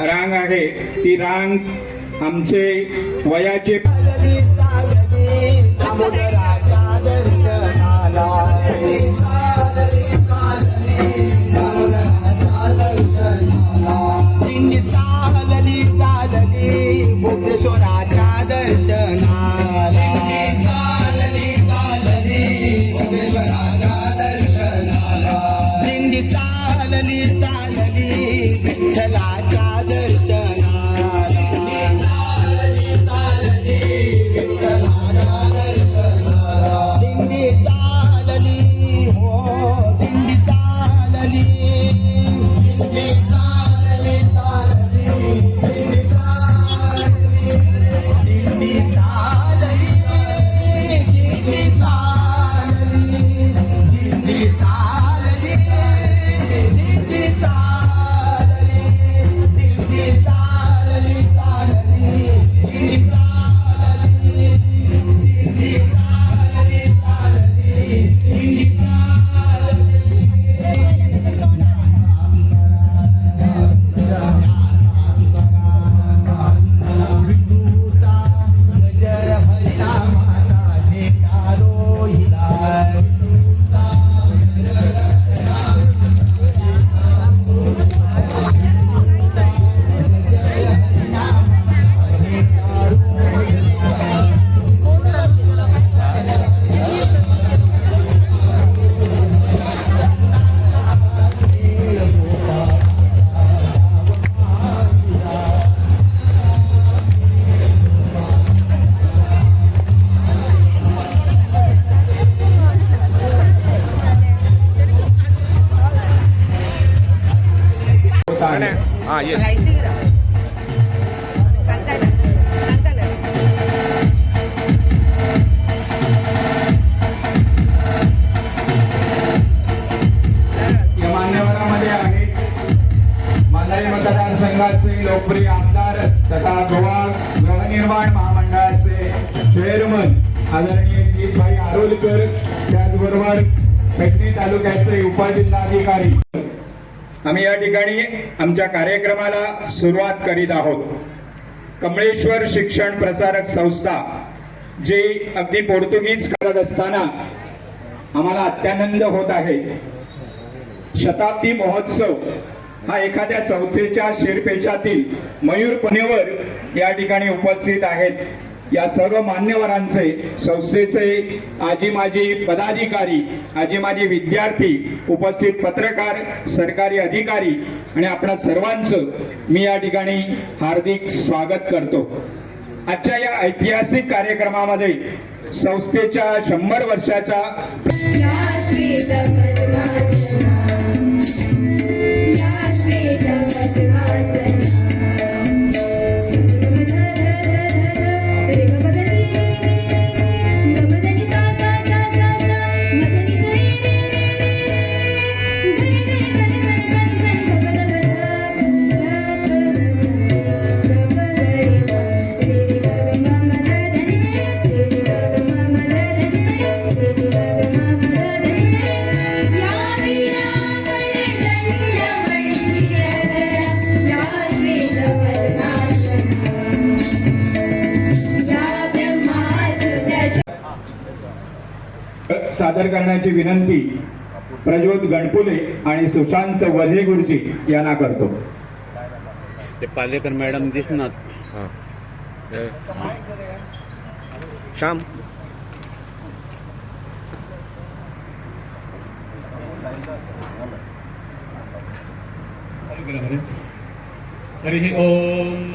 रांग आहे. ती रांग आमचे वयाचे दर्शना होत आहे ये मतदारसंघाचे लोकप्रिय आमदार तथा गोवा गृहनिर्माण महामंडळाचे चेअरमन आदरणीय दीपभाई आरोलकर त्याचबरोबर पेटणी तालुक्याचे उपजिल्हाधिकारी. आम्ही या ठिकाणी आमच्या कार्यक्रमाला सुरुवात करीत आहोत. कमळेश्वर शिक्षण प्रसारक संस्था जी अगदी पोर्तुगीज करत असताना आम्हाला अत्यानंद होत आहे. शताब्दी महोत्सव हा एखाद्या संस्थेच्या शिरपेचातील मयूर पनेवर या ठिकाणी उपस्थित आहेत. या सर्व मान्यवरांचे संस्थेचे आजी माजी पदाधिकारी आजी माजी विद्यार्थी उपस्थित पत्रकार सरकारी अधिकारी आणि आपणा सर्वांचं मी या ठिकाणी हार्दिक स्वागत करतो. आजच्या या ऐतिहासिक कार्यक्रमामध्ये संस्थेच्या शंभर वर्षाच्या सादर करण्याची विनंती प्रज्योत गणपुले आणि सुशांत वझे गुरुजी यांना करतो. ते पालेकर मॅडम दिसणार. हा. श्याम. हरिः ॐ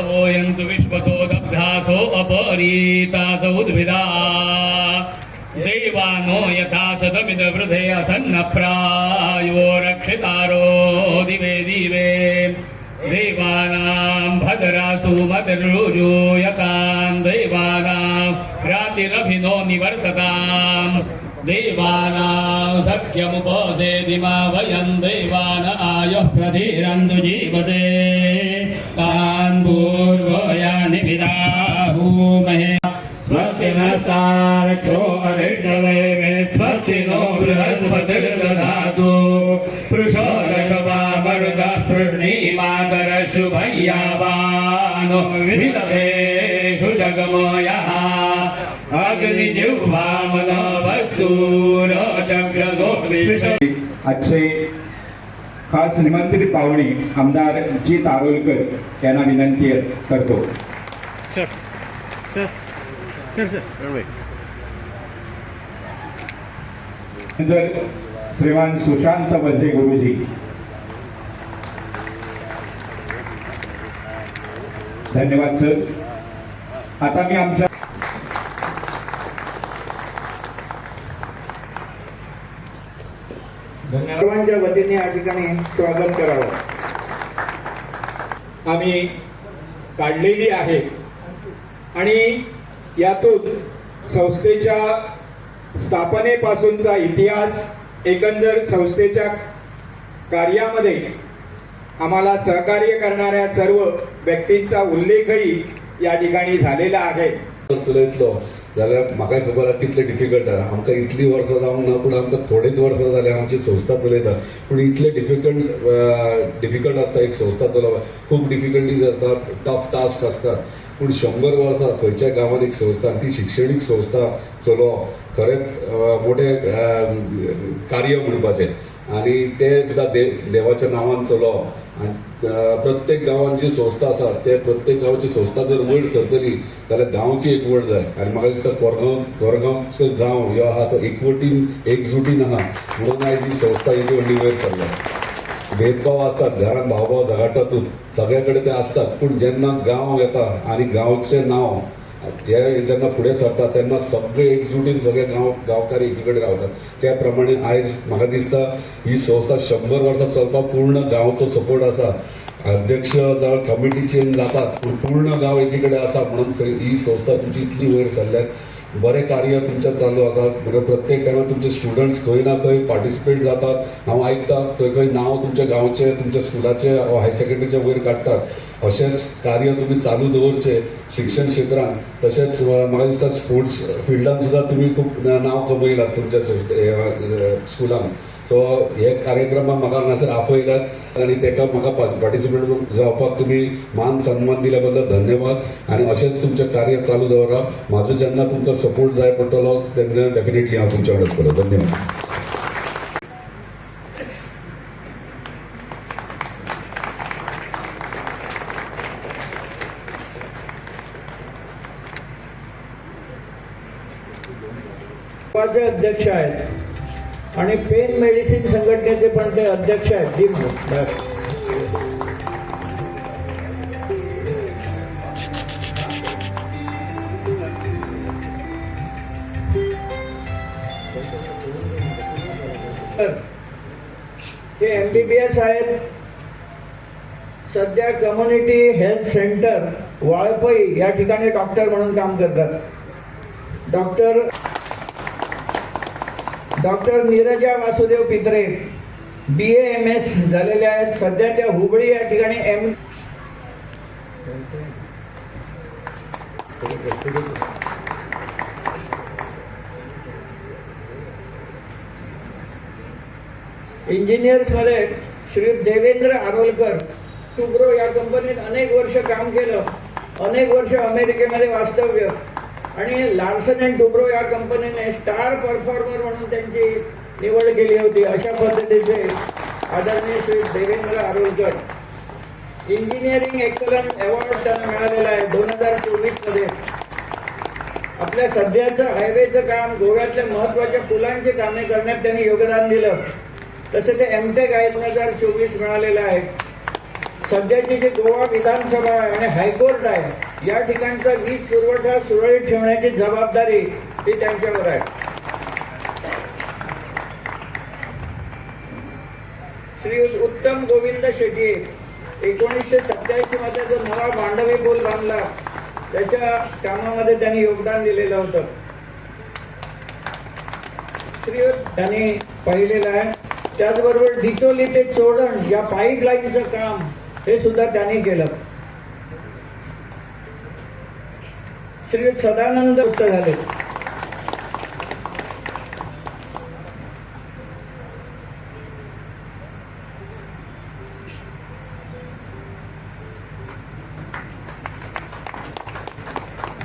वोयन्तु विश्वतो दग्धासो अपरीतास उद्भिदा। देवानो यथा सतमिदवृधे असन्नप्रायो रक्षितारो दिवे दिवे। देवानां भद्रासु मतिर्रुजो यतां। देवानां रातिरभिनो निवर्तताम्। देवानां सख्यमुपसेदिमा वयं देवान आयुः प्रधीरन्तु जीवते। तान् पूर्वयानि विदाहुमहे स्वस्ति नस्तारक्षो अरिष्टदेवे स्वस्ति नो बृहस्पतिर्दधातु पृषो रषभामरुतो जननी मातर शुभय्यावानो विलवेषु जगमयः अग्निजिह्वा मनवसूर चक्रदोष आजचे खास निमंत्रित पाहुणे आमदार जी तारोलकर यांना विनंती करतो सर. सर. Sir sir. श्रीमान सुशांत वजे गुरुजी धन्यवाद सर. आता मी आमच्या सर्वांच्या वतीने या ठिकाणी स्वागत करावं. आम्ही काढलेली आहे आणि यातून संस्थेच्या स्थापनेपासूनचा इतिहास एकंदर संस्थेच्या कार्यामध्ये आम्हाला सहकार्य करणाऱ्या सर्व व्यक्तींचा उल्लेखही या ठिकाणी झालेला आहे. चलयतलो जाल्यार म्हाका खबर आहा कितलें डिफिकल्ट आहा. आमकां इतलीं वर्सां जावंक ना पूण आमकां थोडीच वर्सां जाल्या आमची संस्था चलयता. पूण इतलें डिफिकल्ट डिफिकल्ट आसता एक संस्था चलोवप खूब डिफिकल्टीज आसता टफ टास्क आसता पूण शंबर वर्सां खंयच्या गांवांत एक संस्था ती शिक्षणीक संस्था चलोवप खरेंच अं, मोठें कार्य म्हणपाचें आनी ते सुद्दां देव देवाच्या नांवान चलोवप आनी प्रत्येक गांवांत जी संस्था आसा ते प्रत्येक गांवाची संस्था जर वयर सरतली जाल्यार गांवची एक जाय. आनी म्हाका दिसता कोरगांव कोरगांवचो गांव हो आहा तो एकवटीन एकजुटीन आहा म्हणून आयज ही संस्था इतली व्हडली वयर सरल्या भेदभाव असतात घरात भावभाव झगडटातूच सगळ्याकडे ते असतात. पण जेन्ना गांव येता आणि गावचे नांव हे जेन्ना फुडें सरता तेन्ना सगळे एकजुटीन सगळे गांव गांवकारी एकीकडे रावतात त्या प्रमाणे आयज म्हाका दिसता ही संस्था शंबर वर्सां चलपाक पूर्ण गांवचो सपोर्ट आसा अध्यक्ष जावं कमिटी चेंज जातात पूण पूर्ण गांव एकीकडे आसा म्हणून खंय ही संस्था तुमची इतली वयर सरल्यात बरें कार्य तुमचें चालू आसा म्हणजे प्रत्येक टायमार तुमचे स्टुडंट्स खंय ना खंय पार्टिसिपेट जातात. हांव आयकतां खंय खंय नांव तुमच्या गांवचे तुमच्या स्कुलाचे हायर सेकंडरीचे वयर काडटात अशेंच कार्य तुमी चालू दवरचें शिक्षण क्षेत्रांत. तशेंच म्हाका दिसता स्पोर्ट्स फिल्डांत सुद्दां तुमी खूब नांव कमयलात तुमच्या स्कुलान सो हे कार्यक्रमाक म्हाका हांगासर आपयलात आनी तेका म्हाका पार्टिसिपेट जावपाक तुमी मान सन्मान दिल्या बद्दल धन्यवाद. आनी अशेंच तुमचें कार्य चालू दवरा म्हाजो जेन्ना तुमकां सपोर्ट जाय पडटलो तेन्ना डेफिनेटली हांव तुमच्या वांगडा करत धन्यवाद. चे अध्यक्ष आहेत. आणि पेन मेडिसिन संघटनेचे पण ते अध्यक्ष आहेत. डीप ते एम बी बी एस आहेत. सध्या कम्युनिटी हेल्थ सेंटर वाळपई या ठिकाणी डॉक्टर म्हणून काम करतात. Doctor doctor Neerja Vasudev Pitre B M S झालेले आहेत. सध्या त्या हुबळी या ठिकाणी एम इंजिनियर्समध्ये श्री देवेंद्र आरोलकर टुग्रो या कंपनीत अनेक वर्ष काम केलं. अनेक वर्ष अमेरिकेमध्ये वास्तव्य. आणि लार्सन अँड टुब्रो या कंपनीने स्टार परफॉर्मर म्हणून त्यांची निवड केली होती. अशा पद्धतीचे आदरणीय Shri Devendra Arolkar engineering excellence award त्यांना मिळालेला आहे दोन हजार चोवीसमध्ये आपल्या सध्याचं हायवेचं काम गोव्यातल्या महत्त्वाच्या पुलांचे कामे करण्यात त्यांनी योगदान दिलं. तसे ते एमटेक आहे दोन हजार चोवीस मिळालेलं आहे. सध्याची जी गोवा विधानसभा आहे आणि हायकोर्ट आहे या ठिकाणचा वीज पुरवठा सुरळीत ठेवण्याची जबाबदारी ही त्यांच्यावर आहे. श्री उत्तम गोविंद शेट्टी एकोणीसशे सत्याऐंशी मध्ये जो नवा मांडवी पूल बांधला त्याच्या कामामध्ये त्यांनी योगदान दिलेलं होतं. श्री त्यांनी पाहिलेलं आहे. त्याचबरोबर डिचोली ते चोडण या पाईप लाईनचं काम हे सुद्धा त्यांनी केलं. श्री सदानंद उत्तर झाले.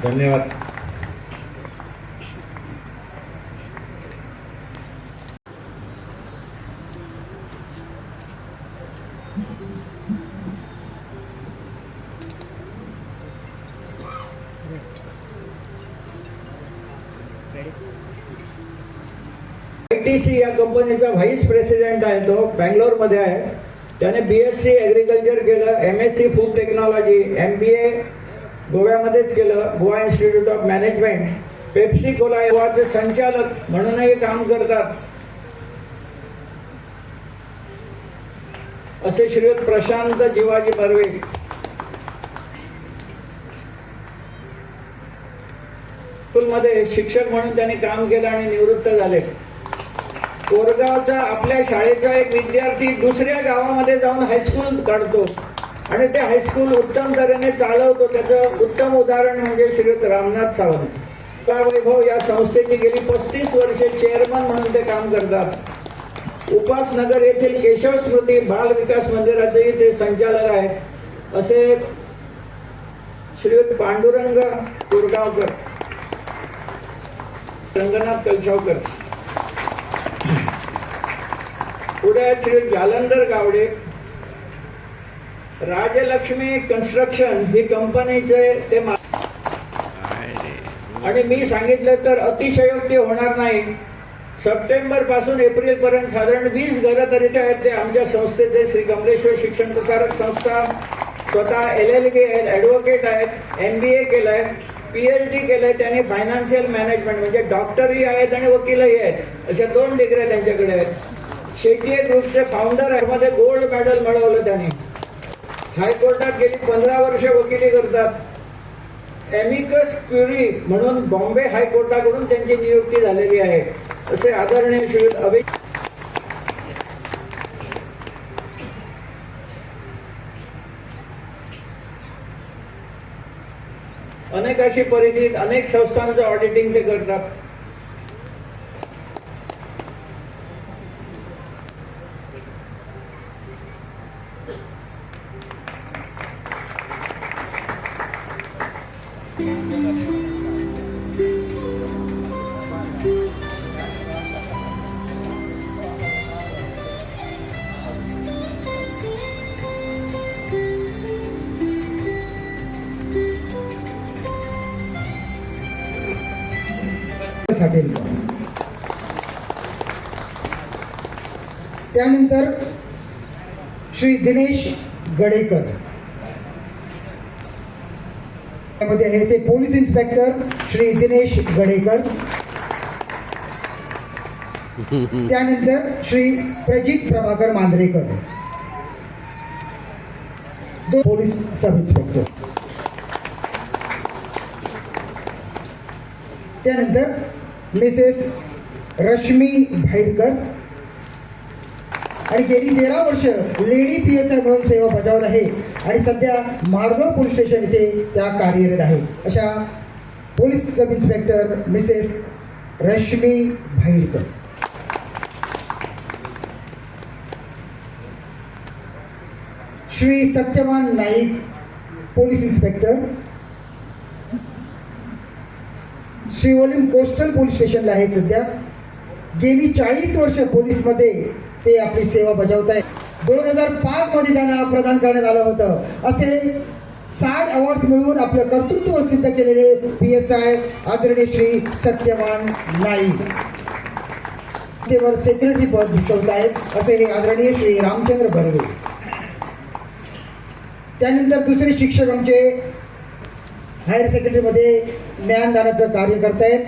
धन्यवाद. टी सी या कंपनीचा व्हाईस प्रेसिडेंट आहे तो बँगलोरमध्ये आहे. त्याने बी एस सी ॲग्रिकल्चर केलं M S C food technology M B A गोव्यामध्येच केलं Goa institute of management Pepsi cola गोवाचे संचालक म्हणूनही काम करतात. असे श्रीयुत प्रशांत जिवाजी बर्वे स्कूलमध्ये शिक्षक म्हणून त्यांनी काम केलं आणि निवृत्त झाले. कोरगावचा आपल्या शाळेचा एक विद्यार्थी दुसऱ्या गावामध्ये जाऊन हायस्कूल काढतो. आणि ते हायस्कूल उत्तम तऱ्हेने चालवतो. त्याचं उत्तम उदाहरण म्हणजे श्रीयुत रामनाथ सावंत. का वैभव? या संस्थेची गेली पस्तीस वर्षे चेअरमन म्हणून ते काम करतात. उपासनगर येथील केशव स्मृती बाल विकास मंदिराचेही ते संचालक आहेत. असे श्रीयुत पांडुरंग कोरगावकर रंगनाथ कलशावकर. पुढे श्री जालंधर गावडे. राजलक्ष्मी कन्स्ट्रक्शन ही कंपनीचे ते आणि मी सांगितलं तर अतिशयोक्ती होणार नाही. सप्टेंबरपासून एप्रिल पर्यंत साधारण वीस घरं तरी आहेत ते आमच्या संस्थेचे श्री कमलेश्वर शिक्षण प्रसारक संस्था. स्वतः एल एल बी आहेत ॲडव्होकेट आहेत एम बी ए केलंय पीएच डी केलंय त्यांनी फायनान्शियल मॅनेजमेंट म्हणजे डॉक्टरही आहेत आणि वकीलही आहेत. अशा दोन डिग्र्या त्यांच्याकडे आहेत. शेट्टी ग्रुपचे फाउंडरमध्ये गोल्ड मेडल मिळवलं त्यांनी. हायकोर्टात गेली पंधरा वर्ष वकिली करतात. एमिकस क्युरी म्हणून बॉम्बे हायकोर्टाकडून त्यांची नियुक्ती झालेली आहे. असे आदरणीय श्री अभि अनेक अशी परिस्थिती अनेक संस्थांचं ऑडिटिंग ते करतात. साठेल. त्यानंतर श्री दिनेश गडेकर. त्यामध्ये हे जे पोलीस इन्स्पेक्टर श्री दिनेश गडेकर. त्यानंतर श्री प्रजित प्रभाकर मांद्रेकर. दो पोलीस सब इन्स्पेक्टर. त्यानंतर मिसेस रश्मी भाईडकर. आणि गेली तेरा वर्ष लेडी पी एस आय म्हणून सेवा बजावत आहे. आणि सध्या मारगळ पोलीस स्टेशन इथे त्या कार्यरत आहे. अशा police sub inspector Mrs Rashmi Bhaidkar. Shri Satyavan Naik police inspector. श्रीवलीम coastal police स्टेशनला आहेत सध्या. गेली चाळीस वर्ष पोलीसमध्ये ते आपली सेवा बजावत आहेत. दोन हजार पाच मध्ये त्यांना प्रदान करण्यात आलं होतं. असे साठ अवॉर्ड्स मिळवून आपलं कर्तृत्व सिद्ध केलेले पी एस आय आदरणीय श्री सत्यवान नाईक. तेवर सेक्रेटरी पद भूषवत आहेत. असे हे आदरणीय श्री रामचंद्र बर्वे. त्यानंतर दुसरे शिक्षक आमचे हायर सेकंडरीमध्ये ज्ञानदानाचं कार्य करतायत.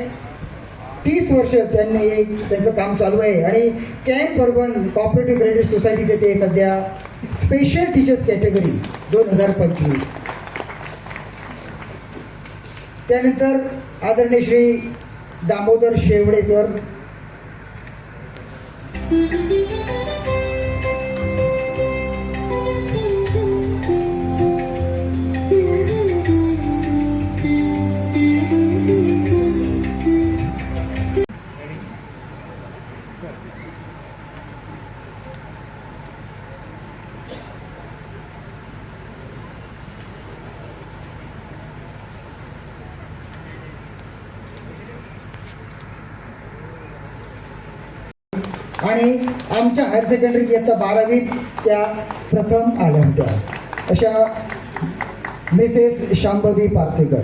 तीस वर्ष त्यांनी त्यांचं काम चालू आहे. आणि कॅम्प अर्बन कॉपरेटिव्ह क्रेडिट सोसायटीचे ते सध्या स्पेशल टीचर्स कॅटेगरी दोन हजार पंचवीस. त्यानंतर आदरणीय Shri Damodar Shevde sir higher secondary इयत्ता बारावीत त्या प्रथम आल्या होत्या. अशा मिसेस शांभवी पारसेकर